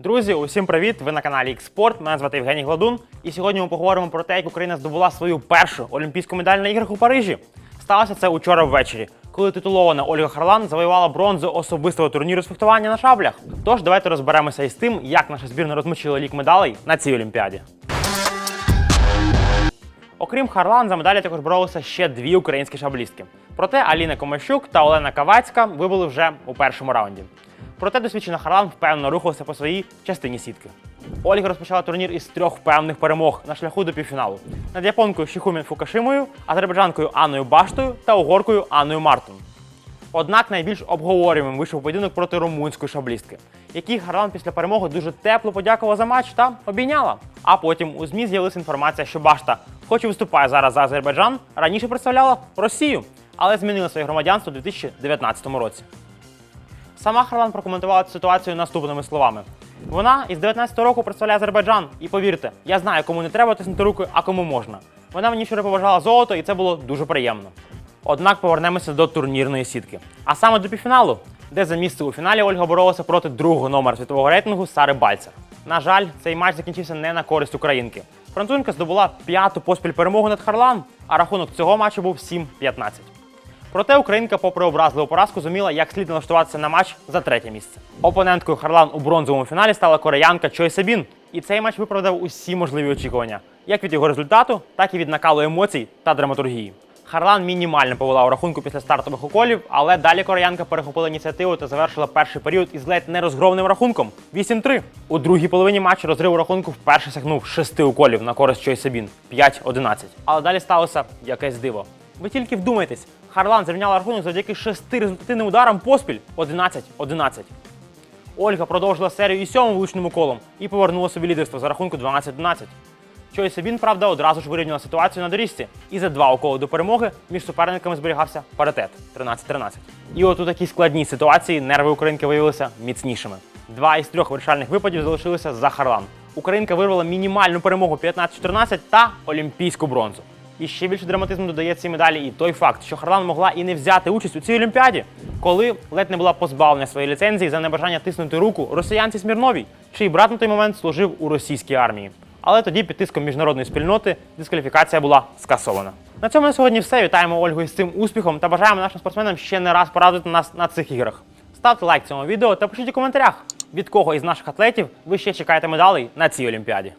Друзі, усім привіт! Ви на каналі Xport. Мене звати Євгеній Гладун. І сьогодні ми поговоримо про те, як Україна здобула свою першу олімпійську медаль на іграх у Парижі. Сталося це учора ввечері, коли титулована Ольга Харлан завоювала бронзу особистого турніру з фехтування на шаблях. Тож давайте розберемося із тим, як наша збірна розмочила лік медалей на цій олімпіаді. Окрім Харлан, за медалі також боролися ще дві українські шаблістки. Проте Аліна Комащук та Олена Кавацька вибули вже у першому раунді. Проте досвідчена Харлан впевнено рухалася по своїй частині сітки. Ольга розпочала турнір із трьох впевнених перемог на шляху до півфіналу над японкою Шіхумін Фукашимою, азербайджанкою Анною Баштою та угоркою Анною Мартон. Однак найбільш обговорюваним вийшов поєдинок проти румунської шаблістки, якій Харлан після перемоги дуже тепло подякувала за матч та обійняла. А потім у ЗМІ з'явилася інформація, що Башта, хоч і виступає зараз за Азербайджан, раніше представляла Росію, але змінила своє громадянство у 2019 році. Сама Харлан прокоментувала цю ситуацію наступними словами. Вона із 19 року представляє Азербайджан, і повірте, я знаю, кому не треба тиснути руку, а кому можна. Вона мені вчора побажала золото, і це було дуже приємно. Однак повернемося до турнірної сітки, а саме до півфіналу, де за місце у фіналі Ольга боролася проти другого номера світового рейтингу Сари Бальцер. На жаль, цей матч закінчився не на користь українки. Французька здобула п'яту поспіль перемогу над Харлан, а рахунок цього матчу був 7-15. Проте українка, попри образливу поразку, зуміла як слід налаштуватися на матч за третє місце. Опоненткою Харлан у бронзовому фіналі стала кореянка Чой Себін. І цей матч виправдав усі можливі очікування, як від його результату, так і від накалу емоцій та драматургії. Харлан мінімально повела у рахунку після стартових уколів, але далі кореянка перехопила ініціативу та завершила перший період із ледь нерозгромним рахунком 8-3. У другій половині матчу розрив у рахунку вперше сягнув шести уколів на користь Чой Себін 5-11. Але далі сталося якесь диво. Ви тільки вдумайтесь, Харлан зрівняла рахунок завдяки шести результативним ударам поспіль 11-11. Ольга продовжила серію і сьомим влучним уколом і повернула собі лідерство за рахунку 12-11. Чой Себін, правда, одразу ж вирівняла ситуацію на доріжці. І за два уколи до перемоги між суперниками зберігався паритет 13-13. І от у такій складній ситуації нерви українки виявилися міцнішими. Два із трьох вирішальних випадів залишилися за Харлан. Українка вирвала мінімальну перемогу 15-14 та олімпійську бронзу. І ще більше драматизму додає цій медалі і той факт, що Харлан могла і не взяти участь у цій олімпіаді, коли ледь не була позбавлена своєї ліцензії за небажання тиснути руку росіянці Смірновій, чий брат на той момент служив у російській армії. Але тоді під тиском міжнародної спільноти дискваліфікація була скасована. На цьому на сьогодні все. Вітаємо Ольгу із цим успіхом та бажаємо нашим спортсменам ще не раз порадити нас на цих іграх. Ставте лайк цьому відео та пишіть у коментарях, від кого із наших атлетів ви ще чекаєте медалей на цій олімпіаді.